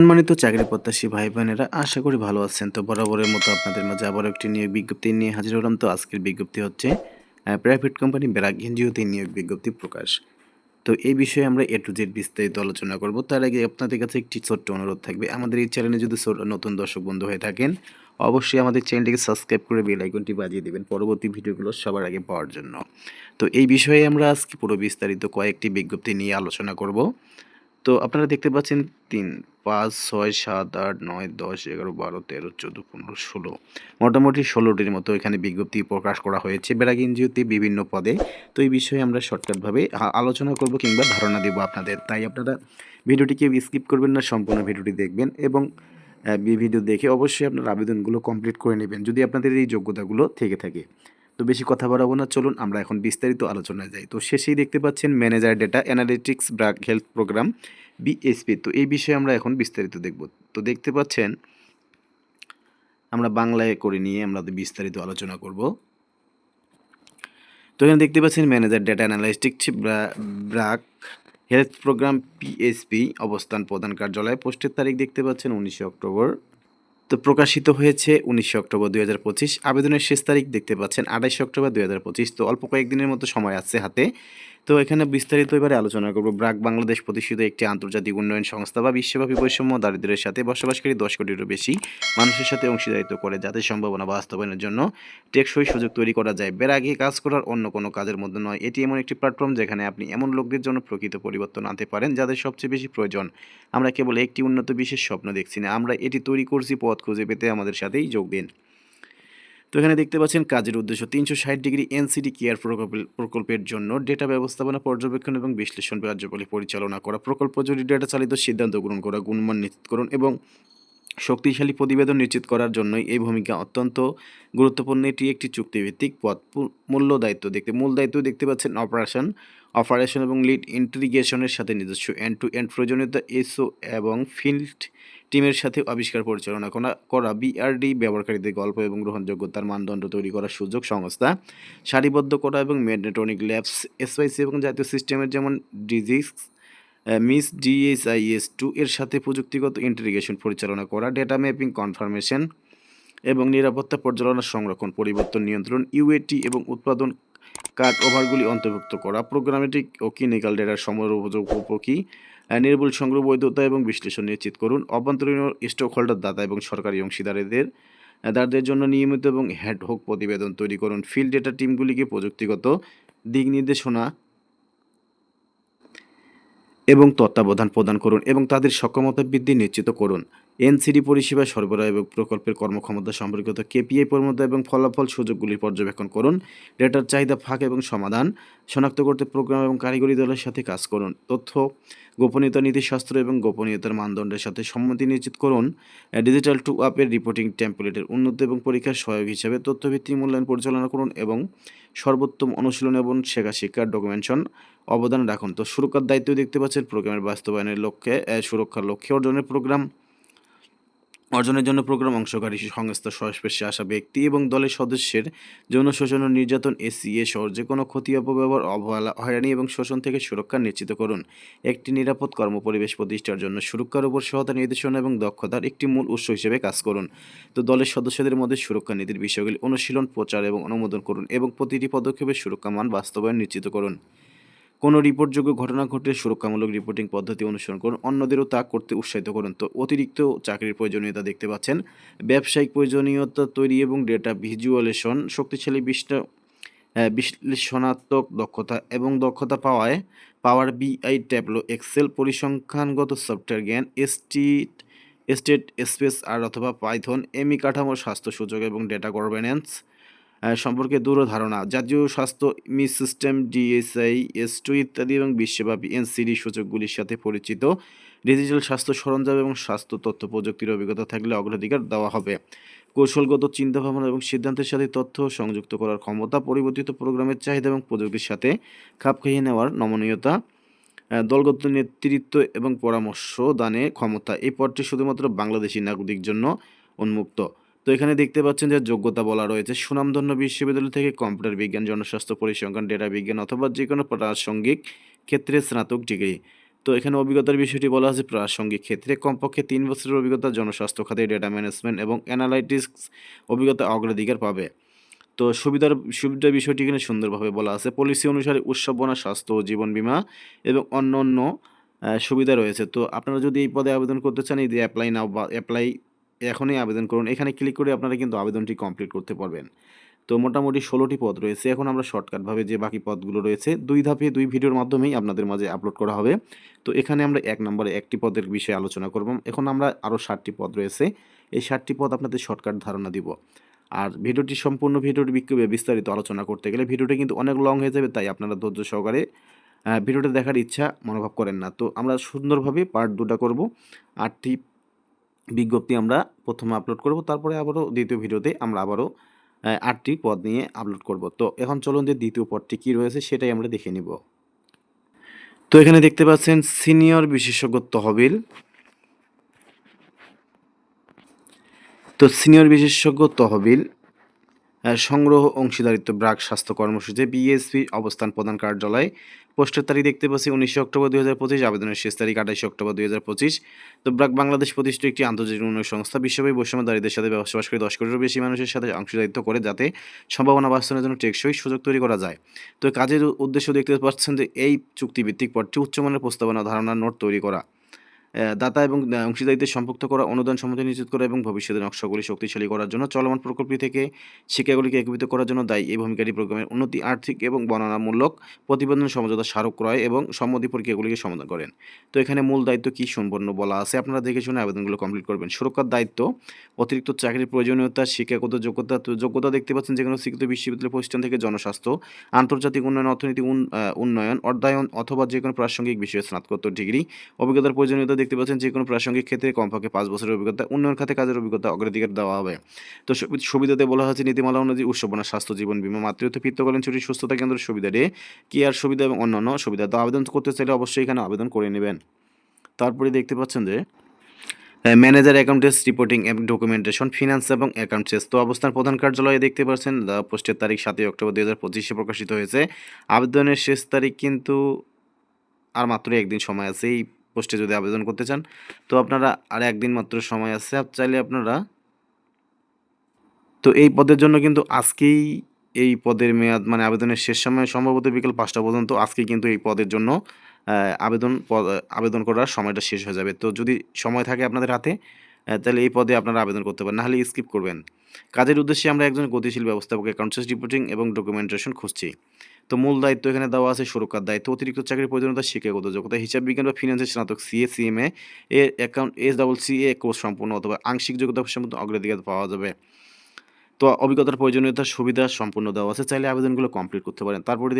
সম্মানিত চাকরি প্রত্যাশী ভাই বোনেরা আশা করি ভালো আছেন। তো বরাবরের মতো আপনাদের মাঝে আবার একটি নিয়োগ বিজ্ঞপ্তি নিয়ে হাজির হলাম। তো আজকের বিজ্ঞপ্তি হচ্ছে প্রাইভেট কোম্পানি ব্র্যাক এনজিওতে নিয়োগ বিজ্ঞপ্তি প্রকাশ। তো এই বিষয়ে আমরা এ টু জেড বিস্তারিত আলোচনা করব। তার আগে আপনাদের কাছে একটি ছোট্ট অনুরোধ থাকবে। আমাদের এই চ্যানেলে যদি নতুন দর্শক বন্ধু হয়ে থাকেন, অবশ্যই আমাদের চ্যানেলটিকে সাবস্ক্রাইব করে বেল আইকনটি বাজিয়ে দেবেন পরবর্তী ভিডিওগুলো সবার আগে পাওয়ার জন্য। তো এই বিষয়ে আমরা আজকে পুরো বিস্তারিত কয়েকটি বিজ্ঞপ্তি নিয়ে আলোচনা করব। তো আপনারা দেখতে পাচ্ছেন তিন, পাঁচ, ছয়, সাত, আট, নয়, দশ, এগারো, বারো, তেরো, চোদ্দ, পনেরো, ষোলো। মোটামুটি ষোলোটির মতো এখানে বিজ্ঞপ্তি প্রকাশ করা হয়েছে বেড়াগ এনজিওতে বিভিন্ন পদে। তো এই বিষয়ে আমরা শর্টকাটভাবে আলোচনা করব কিংবা ধারণা দেব আপনাদের। তাই আপনারা ভিডিওটিকে স্কিপ করবেন না, সম্পূর্ণ ভিডিওটি দেখবেন এবং ভিডিও দেখে অবশ্যই আপনার আবেদনগুলো কমপ্লিট করে নেবেন, যদি আপনাদের এই যোগ্যতাগুলো থেকে থাকে। তো বেশি কথা বাড়াবো না। চলুন আমরা এখন বিস্তারিত আলোচনায় যাই। তো শেষেই দেখতে পাচ্ছেন manager data analytics BRAC health program BSP তো এই বিষয়ে আমরা এখন বিস্তারিত দেখব। তো দেখতে পাচ্ছেন, আমরা বাংলায় করে নিয়ে আমরা বিস্তারিত আলোচনা করব। তো এখানে দেখতে পাচ্ছেন manager data analytics BRAC health program PSP অবস্থান প্রধান কার্যালয়। পোস্টের তারিখ দেখতে পাচ্ছেন উনিশে অক্টোবর। তো প্রকাশিত হয়েছে উনিশে অক্টোবর দুই হাজার পঁচিশ। আবেদনের শেষ তারিখ দেখতে পাচ্ছেন আঠাইশে অক্টোবর দুই হাজার পঁচিশ। তো অল্প কয়েকদিনের মতো সময় আছে হাতে। তো এখানে বিস্তারিত এবারে আলোচনা করব। ব্রাক বাংলাদেশ প্রতিষ্ঠিত একটি আন্তর্জাতিক উন্নয়ন সংস্থা বা বিশ্বব্যাপী বৈষম্য দারিদ্র্যের সাথে বসবাসকারী দশ কোটিরও বেশি মানুষের সাথে অংশীদারিত্ব করে যাতে সম্ভাবনা বাস্তবায়নের জন্য টেকসই সুযোগ তৈরি করা যায়। বেরাগে কাজ করার অন্য কোনো কাজের মধ্যে নয়। এটি এমন একটি প্ল্যাটফর্ম যেখানে আপনি এমন লোকদের জন্য প্রকৃত পরিবর্তন আনতে পারেন যাদের সবচেয়ে বেশি প্রয়োজন। আমরা কেবল একটি উন্নত বিশেষ স্বপ্ন দেখছি না। আমরা এটি তৈরি করছি, পথ খুঁজে পেতে আমাদের সাথেই যোগ দিন। তো এখানে দেখতে পাচ্ছেন কাজের উদ্দেশ্য তিনশো ষাট ডিগ্রি এনসিডি কেয়ার প্রকল্প- প্রকল্পের জন্য ডেটা ব্যবস্থাপনা পর্যবেক্ষণ এবং বিশ্লেষণ কার্যকলাপ পরিচালনা করা, প্রকল্প জুড়ে ডেটা চালিত সিদ্ধান্ত গ্রহণ করা, গুণমান নিশ্চিতকরণ এবং শক্তিশালী প্রতিবেদন নিশ্চিত করার জন্যই এই ভূমিকা অত্যন্ত গুরুত্বপূর্ণ। এটি একটি চুক্তিভিত্তিক পথ। মূল্য দায়িত্ব দেখতে, মূল দায়িত্ব দেখতে পাচ্ছেন অপারেশন অপারেশন এবং লিড ইন্টিগ্রেশনের সাথে নিজস্ব এন্ড টু এন্ড প্রয়োজনীয়তা, এসও এবং ফিল্ড টিমের সাথে আবিষ্কার পরিচালনা করা বিআরডি ব্যবহারকারীদের গল্প এবং গ্রহণযোগ্যতার মানদণ্ড তৈরি করার সুযোগ সংস্থা, সারিবদ্ধ করা এবং মেডনেটনিক ল্যাবস এসওয়াইসি এবং জাতীয় সিস্টেমের যেমন ডিজিক্স মিস ডিএসআইএস টু এর সাথে প্রযুক্তিগত ইন্টিগ্রেশন পরিচালনা করা, ডেটা ম্যাপিং, কনফার্মেশন এবং নিরাপত্তা পর্যালোচনা সংরক্ষণ, পরিবর্তন নিয়ন্ত্রণ ইউএটি এবং উৎপাদন কার্ড ওভারগুলি অন্তর্ভুক্ত করা, প্রোগ্রামেটিক ও ক্লিনিক্যাল ডেটার সময়ের উপযোগ উপকী নির্ভুল সংগ্রহ বৈধতা এবং বিশ্লেষণ নিশ্চিত করুন। অভ্যন্তরীণ স্টক হোল্ডার দাতা এবং সরকারি অংশীদারদের দারদের জন্য নিয়মিত এবং হ্যাড হোক প্রতিবেদন তৈরি করুন। ফিল্ড ডেটা টিমগুলিকে প্রযুক্তিগত দিক নির্দেশনা এবং তত্ত্বাবধান প্রদান করুন এবং তাদের সক্ষমতা বৃদ্ধি নিশ্চিত করুন। এনসিডি পরিষেবা সরবরাহ এবং প্রকল্পের কর্মক্ষমতা সম্পর্কিত কেপিআই পরিমতা এবং ফলাফল সুযোগগুলি পর্যবেক্ষণ করুন, ডেটার চাহিদা ফাঁক এবং সমাধান, শনাক্ত করতে প্রোগ্রাম এবং কারিগরি দলের সাথে কাজ করুন, তথ্য, গোপনীয়তা নীতিশাস্ত্র এবং গোপনীয়তার মানদণ্ডের সাথে সম্মতি নিশ্চিত করুন ডিজিটাল টু আপের রিপোর্টিং টেমপ্লেটের উন্নত এবং পরীক্ষার সহায়ক হিসাবে তথ্যভিত্তিক মূল্যায়ন পরিচালনা করুন এবং সর্বোত্তম অনুশীলন এবং শেখা শিক্ষার ডকুমেন্টেশন অবদান রাখুন। তো সুরক্ষার দায়িত্ব দেখতে পাচ্ছেন প্রোগ্রামের বাস্তবায়নের লক্ষ্যে সুরক্ষার লক্ষ্যে অর্জনের প্রোগ্রাম। অর্জনের জন্য প্রোগ্রাম অংশকারী, সংস্থা, সংস্পর্শে আসা ব্যক্তি এবং দলের সদস্যের যৌন শোষণ ও নির্যাতন, এসিএ সহ যে কোনো ক্ষতি, অপব্যবহার, অবহেলা, হয়রানি এবং শোষণ থেকে সুরক্ষা নিশ্চিত করুন। একটি নিরাপদ কর্মপরিবেশ প্রতিষ্ঠার জন্য সুরক্ষার উপর সহায়তা নির্দেশনা এবং দক্ষতার একটি মূল উৎস হিসেবে কাজ করুন। তো দলের সদস্যদের মধ্যে সুরক্ষা নীতির বিষয়গুলি অনুশীলন, প্রচার এবং অনুমোদন করুন এবং প্রতিটি পদক্ষেপের সুরক্ষা মান বাস্তবায়ন নিশ্চিত করুন। কোনো রিপোর্টযোগ্য ঘটনা ঘটলে সুরক্ষামূলক রিপোর্টিং পদ্ধতি অনুসরণ করুন। অন্যদেরও তা করতে উৎসাহিত করুন। তো অতিরিক্ত চাকরির প্রয়োজনীয়তা দেখতে পাচ্ছেন। ব্যবসায়িক প্রয়োজনীয়তা তৈরি এবং ডেটা ভিজুয়ালেশন শক্তিশালী আহ, বিশ্লেষণাত্মক দক্ষতা এবং দক্ষতা পাওয়ায় পাওয়ার বিআই ট্যাবলো এক্সেল পরিসংখ্যানগত সফটওয়্যার জ্ঞান এসটিট স্টেট স্পেস আর অথবা পাইথন এমি কাঠামো স্বাস্থ্য সুযোগ এবং ডেটা গভর্নেন্স সম্পর্কে দূর ধারণা জাতীয় স্বাস্থ্য মি সিস্টেম, ডিএসআই, এস টু ইত্যাদি এবং বিশ্বব্যাপী এনসিডি সূচকগুলির সাথে পরিচিত। ডিজিটাল স্বাস্থ্য সরঞ্জাম এবং স্বাস্থ্য তথ্য প্রযুক্তির অভিজ্ঞতা থাকলে অগ্রাধিকার দেওয়া হবে। কৌশলগত চিন্তাভাবনা এবং সিদ্ধান্তের সাথে তথ্য সংযুক্ত করার ক্ষমতা পরিবর্তিত প্রোগ্রামের চাহিদা এবং প্রযুক্তির সাথে খাপ খাইয়ে নেওয়ার নমনীয়তা দলগত নেতৃত্ব এবং পরামর্শ দানে ক্ষমতা। এই পদটি শুধুমাত্র বাংলাদেশি নাগরিক জন্য উন্মুক্ত। তো এখানে দেখতে পাচ্ছেন যে যোগ্যতা বলা রয়েছে। সুনামধন্য বিশ্ববিদ্যালয় থেকে কম্পিউটার বিজ্ঞান, জনস্বাস্থ্য পরিসংখ্যান, ডেটা বিজ্ঞান অথবা যে কোনো প্রাসঙ্গিক ক্ষেত্রে স্নাতক ডিগ্রি। তো এখানে অভিজ্ঞতার বিষয়টি বলা আছে প্রাসঙ্গিক ক্ষেত্রে। কমপক্ষে তিন বছরের অভিজ্ঞতা জনস্বাস্থ্য খাতে, ডেটা ম্যানেজমেন্ট এবং অ্যানালাইটিক্স অভিজ্ঞতা অগ্রাধিকার পাবে। তো সুবিধার সুবিধার বিষয়টি এখানে সুন্দরভাবে বলা আছে। পলিসি অনুসারে উৎসবনা, স্বাস্থ্য ও জীবন বীমা এবং অন্য অন্য সুবিধা রয়েছে। তো আপনারা যদি এই পদে আবেদন করতে চান, এই অ্যাপ্লাই নাও বা অ্যাপ্লাই এখনই আবেদন করুন। এখানে ক্লিক করে আপনারা কিন্তু আবেদনটি কমপ্লিট করতে পারবেন। তো মোটামুটি ষোলোটি পদ রয়েছে। এখন আমরা শর্টকাটভাবে যে বাকি পদগুলো রয়েছে, দুই ধাপে দুই ভিডিওর মাধ্যমেই আপনাদের মাঝে আপলোড করা হবে। তো এখানে আমরা এক নম্বরে একটি পদের বিষয়ে আলোচনা করব। এখন আমরা আরও ষাটটি পদ রয়েছে। এই ষাটটি পদ আপনাদের শর্টকাট ধারণা দিব। আর ভিডিওটি সম্পূর্ণ ভিডিওটি বিক্ষোভে বিস্তারিত আলোচনা করতে গেলে ভিডিওটি কিন্তু অনেক লং হয়ে যাবে, তাই আপনারা ধৈর্য সহকারে ভিডিওটা দেখার ইচ্ছা মনোভাব করেন না। তো আমরা সুন্দরভাবে পার্ট দুটা করব। আটটি বিজ্ঞপ্তি আমরা প্রথমে আপলোড করব, তারপরে আবারও দ্বিতীয় ভিডিওতে আমরা আবারও আটটি পদ নিয়ে আপলোড করব। তো এখন চলুন যে দ্বিতীয় পদটি কী রয়েছে সেটাই আমরা দেখে নিব। তো এখানে দেখতে পাচ্ছেন সিনিয়র বিশেষজ্ঞ তহবিল। তো সিনিয়র বিশেষজ্ঞ তহবিল সংগ্রহ অংশীদারিত্ব ব্রাক স্বাস্থ্য কর্মসূচি বিএসপি অবস্থান প্রধান কার্যালয়। পোস্টের তারিখ দেখতে পাচ্ছি উনিশে অক্টোবর দুই হাজার পঁচিশ, আবেদনের শেষ তারিখ আঠাশে অক্টোবর দুই হাজার পঁচিশ। তো ব্রাক বাংলাদেশ প্রতিষ্ঠিত একটি আন্তর্জাতিক উন্নয়ন সংস্থা, বিশ্বব্যাপী বৈষম্যদারীদের সাথে বসবাস করে দশ কোটিরও বেশি মানুষের সাথে অংশীদারিত্ব করে যাতে সম্ভাবনা বাস্তবায়নের জন্য টেকসই সুযোগ তৈরি করা যায়। তো কাজের উদ্দেশ্য দেখতে পাচ্ছেন যে এই চুক্তিভিত্তিক পদটি উচ্চমানের প্রস্তাবনা, ধারণা, নোট তৈরি করা। দাতা এবং অংশীদারিত্বের সম্পৃক্ত করা, অনুদান সম্মতি নিশ্চিত করা এবং ভবিষ্যতের নকশাগুলি শক্তিশালী করার জন্য চলমান প্রকল্প থেকে শিক্ষাগুলিকে একীভূত করার জন্য দায়ী। এই ভূমিকাটি প্রোগ্রামের উন্নতি, আর্থিক এবং বর্ণনামূলক প্রতিবেদন, সমঝোতা, স্মারক ক্রয় এবং সম্মতি প্রক্রিয়াগুলিকে সমাধান করেন। তো এখানে মূল দায়িত্ব কী সম্পন্ন বলা আছে আপনারা দেখে শুনে আবেদনগুলো কমপ্লিট করবেন। সুরক্ষার দায়িত্ব, অতিরিক্ত চাকরির প্রয়োজনীয়তা, শিক্ষাগত যোগ্যতা যোগ্যতা দেখতে পাচ্ছেন যেখানে স্বীকৃত বিশ্ববিদ্যালয় প্রতিষ্ঠান থেকে জনস্বাস্থ্য, আন্তর্জাতিক উন্নয়ন, অর্থনীতি উন- উন্নয়ন অর্ধায়ন অথবা যে কোনো প্রাসঙ্গিক বিষয়ে স্নাতকোত্তর ডিগ্রি, অভিজ্ঞতার প্রয়োজনীয়তা দেখতে পাচ্ছেন যে কোনো প্রাসঙ্গিক ক্ষেত্রে কমপক্ষে পাঁচ বছরের অভিজ্ঞতা, উন্নয়ন খাতে কাজের অভিজ্ঞতা অগ্রাধিকার দেওয়া হবে। তো সুবি- সুবিধাতে বলা হয়েছে, নীতিমালা অনুযায়ী উৎসবনা, স্বাস্থ্য, জীবন বিমা, মাতৃত্ব পিত্তকালীন ছুটি, সুস্থতা কেন্দ্র, সুবিধা রে কেয়ার সুবিধা এবং অন্যান্য সুবিধা। তো আবেদন করতে চাইলে অবশ্যই এখানে আবেদন করে নেবেন। তারপরে দেখতে পাচ্ছেন যে ম্যানেজার অ্যাকাউন্টেন্স রিপোর্টিং এবং ডকুমেন্টেশন ফিনান্স এবং অ্যাকাউন্টস তো অবস্থান প্রধান কার্যালয়ে দেখতে পাচ্ছেন পোস্টের তারিখ সাতই অক্টোবর দুই হাজার পঁচিশে প্রকাশিত হয়েছে। আবেদনের শেষ তারিখ কিন্তু আর মাত্র একদিন সময় আছে। এই পোস্টে যদি আবেদন করতে চান। তো আপনারা আর একদিন মাত্র সময় আছে। চাইলে আপনারা তো এই পদের জন্য কিন্তু আজকেই এই পদের মেয়াদ মানে আবেদনের শেষ সময়, সম্ভবত বিকেল পাঁচটা পর্যন্ত আজকেই কিন্তু এই পদের জন্য আবেদন আবেদন করার সময়টা শেষ হয়ে যাবে। তো যদি সময় থাকে আপনাদের হাতে তাহলে এই পদে আপনারা আবেদন করতে পারেন। নাহলে স্কিপ করবেন। কাজের উদ্দেশ্যে আমরা একজন গতিশীল ব্যবস্থাপক, অ্যাকাউন্টস রিপোর্টিং এবং ডকুমেন্টেশন খুঁজছি। তো মূল দায়িত্ব এখানে দেওয়া আছে সুরক্ষার দায়িত্ব। অতিরিক্ত চাকরির প্রয়োজনীয়তা শিক্ষাগত যোগ্যতা হিসাব বিজ্ঞান বা ফিনান্সের স্নাতক CA CMA A account S double C A course সম্পূর্ণ অথবা আংশিক যোগ্যতা সম্পূর্ণ অগ্রাধিকার পাওয়া যাবে। তো অভিজ্ঞতার প্রয়োজনীয়তা, সুবিধা সম্পূর্ণ দেওয়া আছে। চাইলে আবেদনগুলো কমপ্লিট করতে পারেন। তারপরে